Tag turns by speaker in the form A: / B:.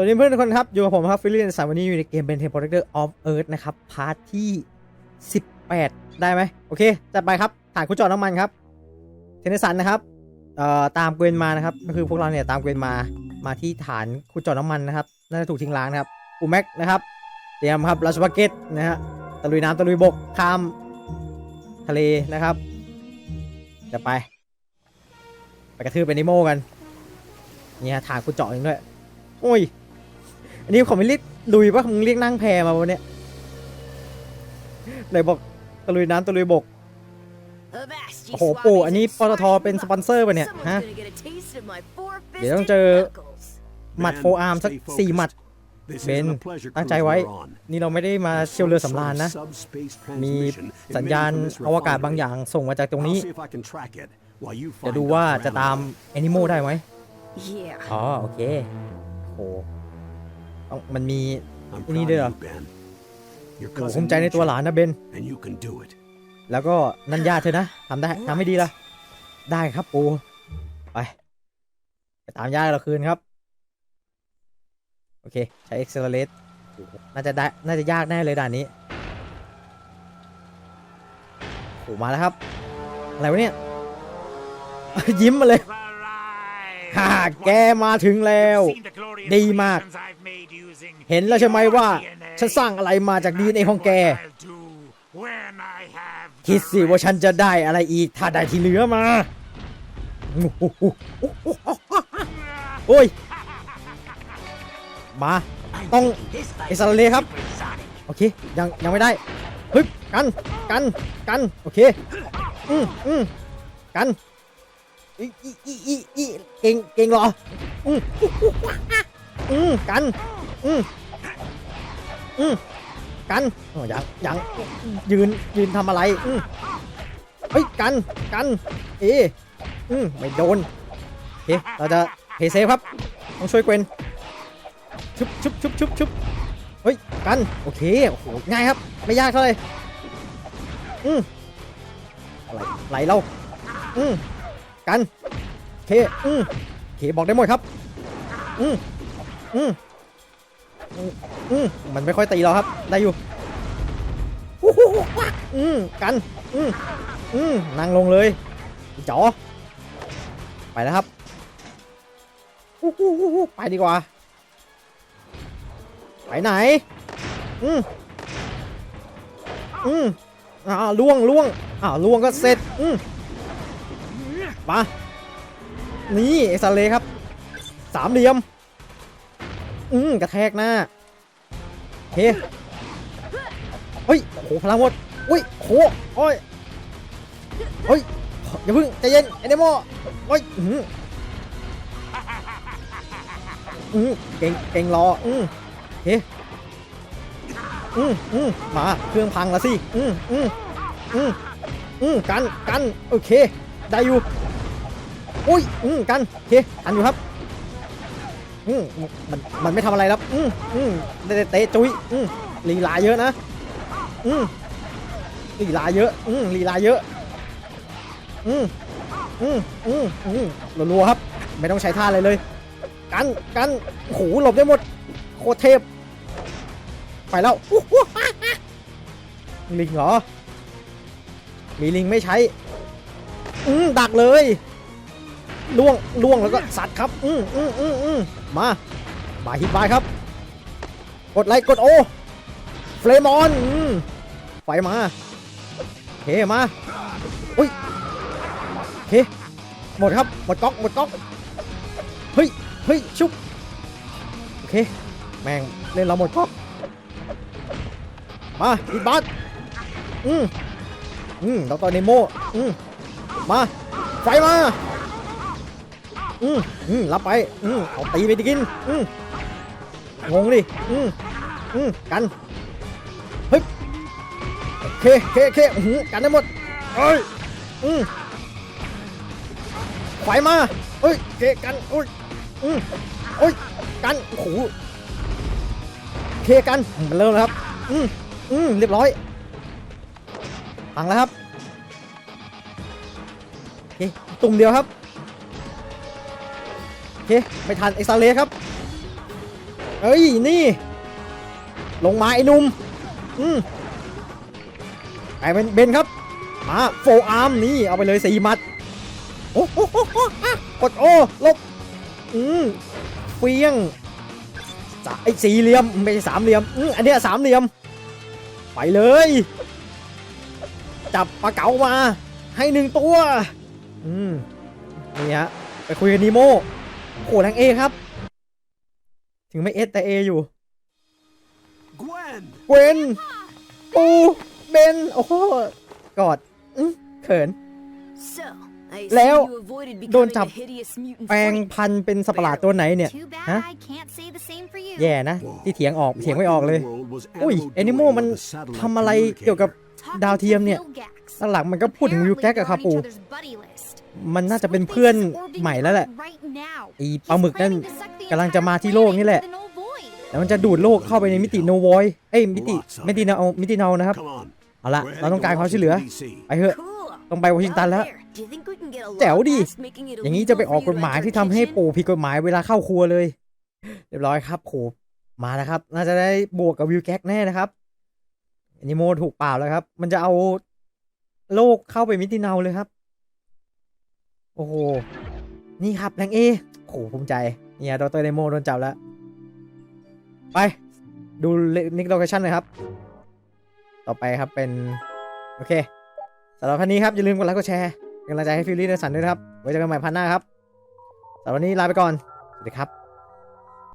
A: สวัสดีเพื่อนทุกคนครับ อยู่กับผมครับฟิลลี่สายวันนี้อยู่ในเกมเป็นเทมโพเดอร์ออฟเอิร์ธนะครับ พาร์ทที่ 18 ได้ไหมโอเค จัดไปครับฐานขุดเจาะน้ำมันครับ เทนนิสันนะครับเอ่อตามเกวนมานะครับก็คือพวกเราเนี่ยตามเกวนมามาที่ฐานขุดเจาะน้ำมันนะครับน่าจะถูกทิ้งร้างนะครับปูแม็กนะครับเตรียมครับราชบักเก็ตนะฮะตะลุยน้ำตะลุยบกข้ามทะเลนะครับจะไป ไปกระทืบเป็นนิโมกันนี่ฮะฐานขุดเจาะเองด้วยโอ้ย อันนี้เขาไม่เรียกลุยปะมึงเรียกนั่งแพมาวันเนี้ยไหนบอกตะลุยน้ำตะลุยบก
B: โอ้โหปู่อันนี้ปตทเป็นสปอนเซอร์ป่ะเนี่ยฮะ
A: เดี๋ยวต้องเจอหมัดโฟอาร์มสักสี่หมัดเบนตั้งใจไว้ นี่เราไม่ได้มาเชียวเรือสำราญนะ มีสัญญาณอวกาศบางอย่างส่งมาจากตรงนี้เดี๋ยวดูว่าจะตามแอนิโมได้ไหมอ๋อ โอเคโห ต้องมันมีนี่ด้วยเหรอโอ้ภูมิใจในตัวหลานนะเบน แล้วก็นันญาติเธอนะทำได้ทำให้ดีละได้ครับปูไปไปตามญาติเราคืนครับ โอเค ใช้ accelerate น่าจะได้น่าจะยากแน่เลยด่านนี้โอ้มาแล้วครับ อะไรวะเนี่ย ยิ้มมาเลย ฮ่าแกมาถึงแล้ว ดีมาก เห็นแล้วใช่ไหมว่า ฉันสร้างอะไรมาจากดีเอ็นของแก คิดสิว่าฉันจะได้อะไรอีก ถ้าได้ที่เหลือมา โอ้ย มา ต้องเอสราเลครับ โอเค ยังยังไม่ได้ฮึบกัน กัน กัน โอเค อืมอืมกัน อีอีอีอีอีเก่งเก่งเหรออืมอืมกันอืมอืมกันอ้ยังยังยืนยืนทำอะไรอืมเฮ้ยกันกันเออืมไม่โดนโอเคเราจะเพย์เซฟครับต้องช่วยเกวนชุบชุบชุบชุบชุบเฮ้ยกันโอเคโอ้โหง่ายครับ ไม่ยากเท่าไหร่อืมอะไรไหลเราอืม กันโอเคอืมโอเคบอกได้หมดครับ อืมอืมอืมมันไม่ค่อยตีเราครับ ได้อยู่อู้หูอืมกัน อืมอืมนั่งลงเลยจ๋อไปแล้วครับอู้หูหูหูไปดีกว่า ไปไหน อืมอืมอ่าล่วงล่วงอ่าล่วงก็เสร็จ อืม มา นี่เอสเลครับ สามเหลี่ยม อืมกระแทกหน้าเคเฮ้ยโอ้โหพลังหมดอุ้ยโหโอ้ยเฮ้ยอย่าเพึ่งใจเย็นไอเดโมโอ้ยอืมอืมเก่งเก่งรออืมโอเคอืมอืมมาเครื่องพังล้วสิอืมอืมอืมอืมกันกันโอเค ได้อยู่ อุ้ยอืมกันโอเคทันอยู่ครับอืมมันมันไม่ทำอะไรครับอืมอืมเตะเตะจุ้ยอืมลีลาเยอะนะอืมลีลาเยอะอืมลีลาเยอะอืมอืมอืมอืมรัวๆครับ ไม่ต้องใช้ท่าอะไรเลย กันกันโอ้โหหลบได้หมด โคเทพ ไปแล้วอู้หูลิงเหรอ มีลิงไม่ใช้ อืมดักเลย ล่วงล่วงแล้วก็สัตว์ครับ อืมอืมอืมอืมมาบายฮิตบายครับ กดไลค์กดโอเฟลมอนอืมไฟมาเคมาอุ้ยเคหมดครับ หมดก๊อกหมดก๊อกเฮ้ยเฮ้ยชุบโอเค แม่งเล่นเราหมดก๊อกมาฮิตบัสอืมอืมดรเนโมอืมมาไฟมา อืมอืมรับไปอืมเอาตีไปดิกินอืมงงดิอืมอืมกันเฮ้ยเคเคเคอื้อหือกันได้หมดเอ้ยอืมไฟมาเอ้ยเคกันโอ้ยอืมโอ้ยกันโอ้โหเคกันเริ่มแล้วครับอืมอืมเรียบร้อยพังแล้วครับโอเคตุ่มเดียวครับ เค ไม่ทันเอ็กซ์เลครับ เอ้ย นี่ ลงมาไอ้นุ่ม อืมไปเป็นเบนครับ มาโฟอาร์มนี่ เอาไปเลยสี่มัด โอ้โหอะกดโอ้ลบ อืมเฟียงไอ้สี่เหลี่ยม ไม่ใช่สามเหลี่ยม อืมอันเนี้ยสามเหลี่ยม ไปเลย จับปลาเก๋ามา ให้หนึ่งตัว อืมนี่ฮะไปคุยกับนีโม โหแรงเอครับ ถึงไม่เอสแต่เออยู่
C: Gwen!
A: เวนปูเบน โอ้โห กอดอื้อเขิน
D: So, I
A: แล้ว
D: see you avoided
A: โดน
D: becoming
A: จับ
D: a hideous mutant
A: แปลง
D: freak.
A: พันธุ์เป็นสัตว์ประหลาดตัวไหนเนี่ย
B: Too bad
A: Huh?
B: I can't say the same for you.
A: แย่นะ ที่เถียงออกเถียงไม่ออกเลย อุ้ยแอนิโมมันทำอะไรเกี่ยวกับ
B: Talking
A: ดาวเทียม
B: to
A: เนี่ย
B: Vilgax.
A: หลักๆมันก็พูดถึงวิวแก๊กกับคา
B: Apparently
A: ปู
B: they're on each other's buddy list.
A: มันน่าจะเป็นเพื่อนใหม่แล้วแหละ
B: Right now.
A: ไอีปลาหมึกนั่น
B: He's planning to suck the
A: กำลังจะมาที่โลกนี่แหละ
B: entire planet into the null void.
A: แล้วมันจะดูดโลกเข้าไปในมิติโนวอยเอ้ยมิติมิติเนามิติเนานะครับ
C: Come on.
A: เอาละ
C: We're
A: เราต้อง
C: heading
A: การ
C: to
A: ความช่วยเหลือ
C: Washington, D.C.
A: ไปเถอะ
D: Cool.
A: ต้องไปวอชิงตันแล้ว
D: Well, there. Do you think we can get a law
A: แจ๋วดิ
D: passed making it
A: อย่างนี้จะไป
D: illegal
A: ออก
D: for
A: ก
D: you
A: ฎ
D: to
A: หมาย
D: enter
A: ที่ทำให้
D: kitchen?
A: ปู่ผิดกฎหมายเวลาเข้าครัวเลย เรียบร้อยครับโหมาแล้วครับ น่าจะได้บวกกับวิวแก๊กแน่นะครับอนิโมถูกเปล่าแล้วครับ มันจะเอาโลกเข้าไปมิติเนาเลยครับ โอ้โห นี่ครับแรงเอโหภูมิใจ เนี่ยดรเดโมโดนจับแล้ว ไป ดูนิกโลเคชั่นเลยครับ ต่อไปครับเป็น โอเคสำหรับพันนี้ครับ อย่าลืมกดไลค์กดแชร์กำลังใจให้ฟิลลี่เดอร์สันด้วยนะครับ ไว้เจอกันใหม่พันหน้าครับสำหรับวันนี้ลาไปก่อน สวัสดีครับ